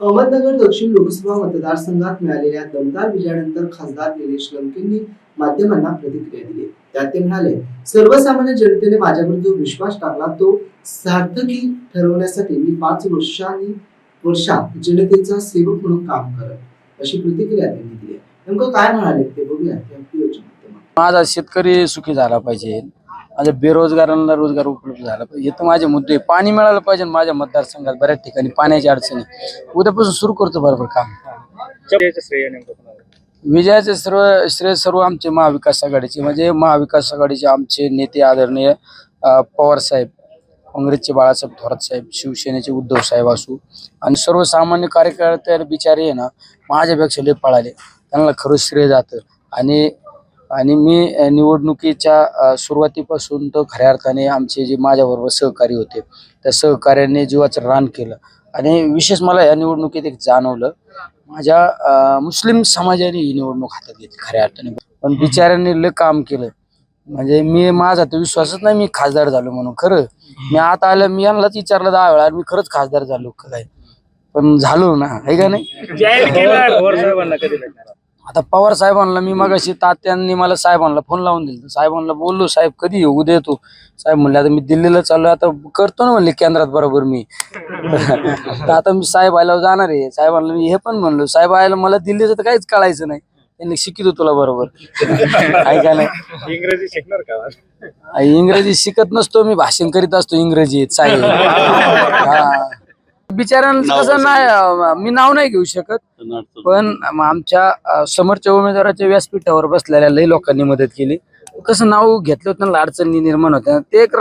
अहमदनगर दक्षिण लोकसभा मतदारसंघात मिळालेल्या दमदार विजयानंतर खासदार निलेश लंकेंनी माध्यमांना प्रतिक्रिया दिली. त्यात ते म्हणाले सर्वसामान्य जनतेने माझ्यावर जो विश्वास टाकला तो सार्थकी ठरवण्यासाठी मी पाच वर्षांनी वर्षात जनतेचा सेवक म्हणून काम करत अशी प्रतिक्रिया त्यांनी दिली आहे. नेमकं काय म्हणाले ते बघूया माझा शेतकरी सुखी झाला पाहिजे. माझ्या बेरोजगारांना रोजगार उपलब्ध झाला पाहिजे. तर माझे मुद्दे आहे. पाणी मिळालं पाहिजे माझ्या मतदारसंघात बऱ्याच ठिकाणी पाण्याची अडचणी उद्यापासून सुरू करतो बरोबर काम. श्रेय नेमकं कोणाला? विजयाचे सर्व श्रेय सर्व आमचे महाविकास आघाडीचे. म्हणजे महाविकास आघाडीचे आमचे नेते आदरणीय अं, पवार साहेब काँग्रेसचे बाळासाहेब थोरात साहेब शिवसेनेचे उद्धव साहेब असू आणि सर्वसामान्य कार्यकर्ते बिचारे आहे ना माझ्यापेक्षा लय पळाले. त्यांना खरंच श्रेय जातं. आणि आणि मी निवडणुकीच्या सुरुवातीपासून तर खऱ्या अर्थाने आमचे जे माझ्याबरोबर सहकारी होते त्या सहकार्याने जीवाचं रान केलं. आणि विशेष मला या निवडणुकीत एक जाणवलं माझ्या मुस्लिम समाजाने ही निवडणूक हातात घेतली खऱ्या अर्थाने. पण बिचाऱ्यांनी लय काम केलं. म्हणजे मी माझा तर विश्वासच नाही मी खासदार झालो म्हणून खरं. मी आता आलं मी यांनाच विचारलं दहा वेळा मी खरंच खासदार झालो का काय? पण झालो ना आहे का नाही? आता पवार साहेबांना मी मगाशी तात्यांनी मला साहेबांना फोन लावून दिला. साहेबांना बोललो साहेब कधी येऊ उद्या येतो साहेब म्हणले आता मी दिल्लीला चाललो आता करतो ना म्हणले केंद्रात बरोबर मी. तर आता मी साहेब आल्यावर जाणार आहे. साहेबांना मी हे पण म्हणलो साहेब आयला मला दिल्लीचं तर काहीच कळायचं नाही. त्यांनी शिकितो तुला बरोबर. आहे का नाही इंग्रजी शिकणार का? इंग्रजी शिकत नसतो मी भाषण करीत असतो इंग्रजीत साहेब. हा. बिचाऱ्यांचं कसं नाही मी नाव नाही घेऊ शकत. पण आमच्या समोरच्या उमेदवाराच्या व्यासपीठावर बसलेल्या लई लोकांनी मदत केली. कसं नाव घेतलं त्यांना अडचणी निर्माण होत्या. ते एक